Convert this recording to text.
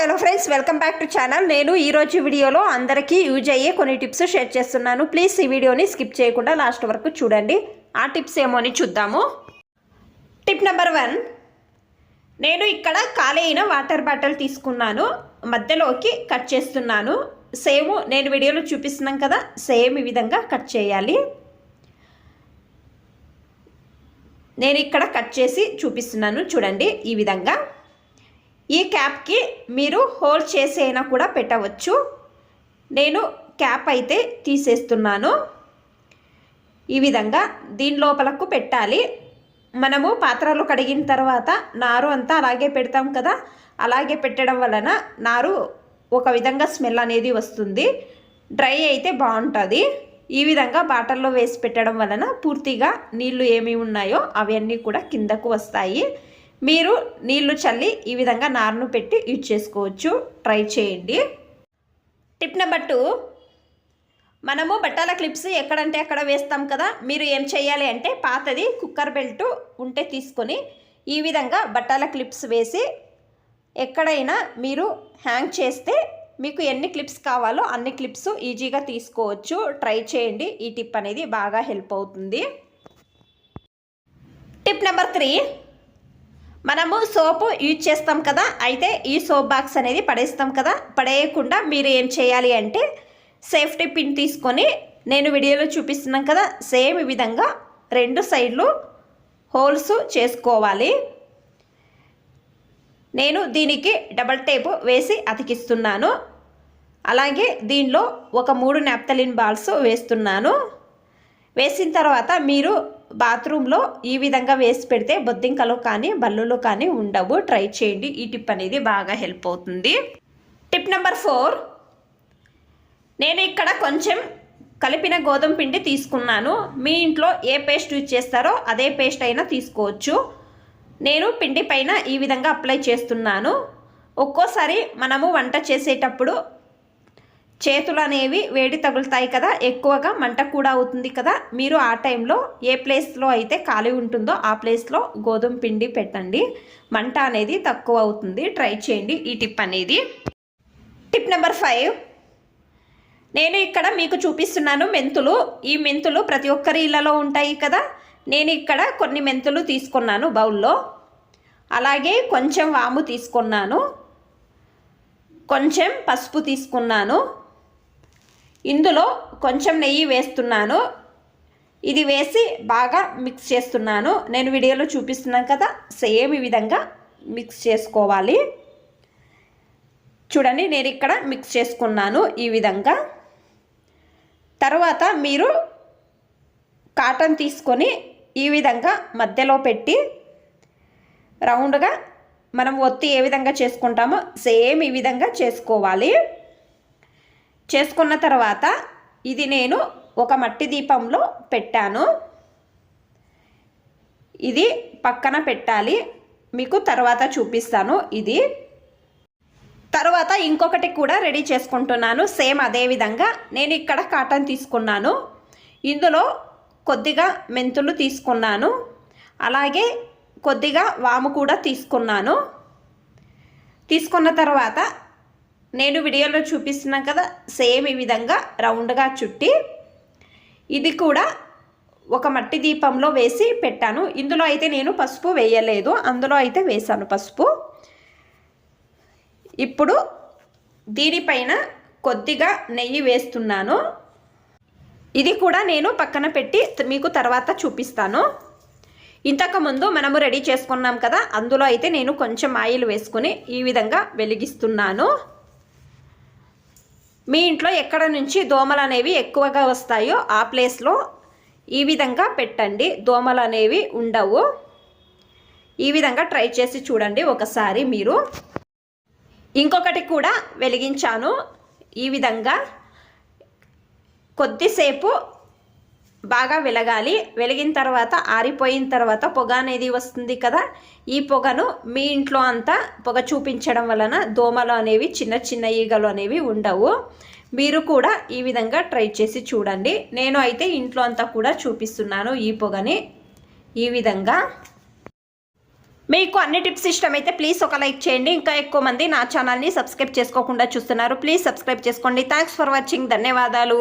Hello friends welcome back to channel. నేను ఈరోజు వీడియోలో అందరికీ యూజ్ అయ్యే కొన్ని టిప్స్ షేర్ చేస్తున్నాను. ప్లీజ్ ఈ వీడియోని స్కిప్ చేయకుండా లాస్ట్ వరకు చూడండి. ఆ టిప్స్ ఏమో అని చూద్దాము. Tip number one. నేను ఇక్కడ ఖాళీ అయిన వాటర్ బాటిల్ తీసుకున్నాను. మధ్యలోకి కట్ చేస్తున్నాను. సేమ్ నేను వీడియోలో చూపిస్తున్నాం కదా సేమ్ ఈ విధంగా కట్ చేయాలి. నేను ఇక్కడ కట్ చేసి చూపిస్తున్నాను. చూడండి ఈ విధంగా. ఈ క్యాప్కి మీరు హోల్ చేసి అయినా కూడా పెట్టవచ్చు. నేను క్యాప్ అయితే తీసేస్తున్నాను. ఈ విధంగా దీని లోపలకు పెట్టాలి. మనము పాత్రలు కడిగిన తర్వాత నారు అంతా అలాగే పెడతాం కదా? అలాగే పెట్టడం వలన నారు ఒక విధంగా స్మెల్ అనేది వస్తుంది. డ్రై అయితే బాగుంటుంది. ఈ విధంగా బాటల్లో వేసి పెట్టడం వలన పూర్తిగా నీళ్ళు ఏమి ఉన్నాయో అవన్నీ కూడా కిందకు వస్తాయి. మీరు నీళ్ళు చల్లి ఈ విధంగా నారును పెట్టి యూజ్ చేసుకోవచ్చు. ట్రై చేయండి. Tip number two. మనము బట్టల క్లిప్స్ ఎక్కడంటే అక్కడ వేస్తాం కదా. మీరు ఏం చేయాలి అంటే పాతది కుక్కర్ బెల్ట్ ఉంటే తీసుకొని ఈ విధంగా బట్టల క్లిప్స్ వేసి ఎక్కడైనా మీరు హ్యాంగ్ చేస్తే మీకు ఎన్ని క్లిప్స్ కావాలో అన్ని క్లిప్స్ ఈజీగా తీసుకోవచ్చు. ట్రై చేయండి. ఈ టిప్ అనేది బాగా హెల్ప్ అవుతుంది. Tip number three. మనము సోపు యూజ్ చేస్తాం కదా అయితే ఈ సోప్ బాక్స్ అనేది పడేస్తాం కదా పడేయకుండా మీరు ఏం చేయాలి అంటే సేఫ్టీ పిన్ తీసుకొని నేను వీడియోలో చూపిస్తున్నాం కదా సేమ్ విధంగా రెండు సైడ్లు హోల్స్ చేసుకోవాలి. నేను దీనికి డబల్ టేప్ వేసి అతికిస్తున్నాను. అలాగే దీనిలో ఒక మూడు నాప్తలిన్ బాల్స్ వేస్తున్నాను. వేసిన తర్వాత మీరు బాత్రూంలో ఈ విధంగా వేసి పెడితే బొద్దింకలు కానీ బల్లులో కానీ ఉండవు. ట్రై చేయండి. ఈ టిప్ అనేది బాగా హెల్ప్ అవుతుంది. Tip number four. నేను ఇక్కడ కొంచెం కలిపిన గోధుమ పిండి తీసుకున్నాను. మీ ఇంట్లో ఏ పేస్ట్ యూజ్ చేస్తారో అదే పేస్ట్ అయినా తీసుకోవచ్చు. నేను పిండి పైన ఈ విధంగా అప్లై చేస్తున్నాను. ఒక్కోసారి మనము వంట చేసేటప్పుడు చేతులు అనేవి వేడి తగులుతాయి కదా ఎక్కువగా మంట కూడా అవుతుంది కదా మీరు ఆ టైంలో ఏ ప్లేస్లో అయితే ఖాళీ ఉంటుందో ఆ ప్లేస్లో గోధుమ పిండి పెట్టండి. మంట అనేది తక్కువ అవుతుంది. ట్రై చేయండి ఈ టిప్ అనేది. Tip number five. నేను ఇక్కడ మీకు చూపిస్తున్నాను మెంతులు. ఈ మెంతులు ప్రతి ఒక్కరి ఇళ్ళలో ఉంటాయి కదా నేను ఇక్కడ కొన్ని మెంతులు తీసుకున్నాను బౌల్లో. అలాగే కొంచెం వాము తీసుకున్నాను. కొంచెం పసుపు తీసుకున్నాను. ఇందులో కొంచెం నెయ్యి వేస్తున్నాను. ఇది వేసి బాగా మిక్స్ చేస్తున్నాను. నేను వీడియోలో చూపిస్తున్నాను కదా సేమ్ ఈ విధంగా మిక్స్ చేసుకోవాలి. చూడండి నేను ఇక్కడ మిక్స్ చేసుకున్నాను ఈ విధంగా. తర్వాత మీరు కాటన్ తీసుకొని ఈ విధంగా మధ్యలో పెట్టి రౌండ్గా మనం ఒత్తి ఏ విధంగా చేసుకుంటామో సేమ్ ఈ విధంగా చేసుకోవాలి. చేసుకున్న తర్వాత ఇది నేను ఒక మట్టి దీపంలో పెట్టాను. ఇది పక్కన పెట్టాలి. మీకు తర్వాత చూపిస్తాను ఇది. తర్వాత ఇంకొకటి కూడా రెడీ చేసుకుంటున్నాను. సేమ్ అదే విధంగా నేను ఇక్కడ కాటన్ తీసుకున్నాను. ఇందులో కొద్దిగా మెంతులు తీసుకున్నాను. అలాగే కొద్దిగా వాము కూడా తీసుకున్నాను. తీసుకున్న తర్వాత నేను వీడియోలో చూపిస్తున్నాను కదా సేమ్ ఈ విధంగా రౌండ్గా చుట్టి ఇది కూడా ఒక మట్టి దీపంలో వేసి పెట్టాను. ఇందులో అయితే నేను పసుపు వేయలేదు అందులో అయితే వేసాను పసుపు. ఇప్పుడు దీనిపైన కొద్దిగా నెయ్యి వేస్తున్నాను. ఇది కూడా నేను పక్కన పెట్టి మీకు తర్వాత చూపిస్తాను. ఇంతకుముందు మనము రెడీ చేసుకున్నాం కదా అందులో అయితే నేను కొంచెం ఆయిల్ వేసుకుని ఈ విధంగా వెలిగిస్తున్నాను. మీ ఇంట్లో ఎక్కడ నుంచి దోమలు అనేవి ఎక్కువగా వస్తాయో ఆ ప్లేస్లో ఈ విధంగా పెట్టండి. దోమలు అనేవి ఉండవు. ఈ విధంగా ట్రై చేసి చూడండి ఒకసారి మీరు. ఇంకొకటి కూడా వెలిగించాను. ఈ విధంగా కొద్దిసేపు బాగా వెలగాలి. వెలిగిన తర్వాత ఆరిపోయిన తర్వాత పొగ అనేది వస్తుంది కదా. ఈ పొగను మీ ఇంట్లో అంతా పొగ చూపించడం వలన దోమలు అనేవి చిన్న చిన్న ఈగలు అనేవి ఉండవు. మీరు కూడా ఈ విధంగా ట్రై చేసి చూడండి. నేను అయితే ఇంట్లో అంతా కూడా చూపిస్తున్నాను ఈ పొగని. ఈ విధంగా. మీకు అన్ని టిప్స్ ఇష్టమైతే ప్లీజ్ ఒక లైక్ చేయండి. ఇంకా ఎక్కువ మంది నా ఛానల్ని సబ్స్క్రైబ్ చేసుకోకుండా చూస్తున్నారు. ప్లీజ్ సబ్స్క్రైబ్ చేసుకోండి. Thanks for watching. ధన్యవాదాలు.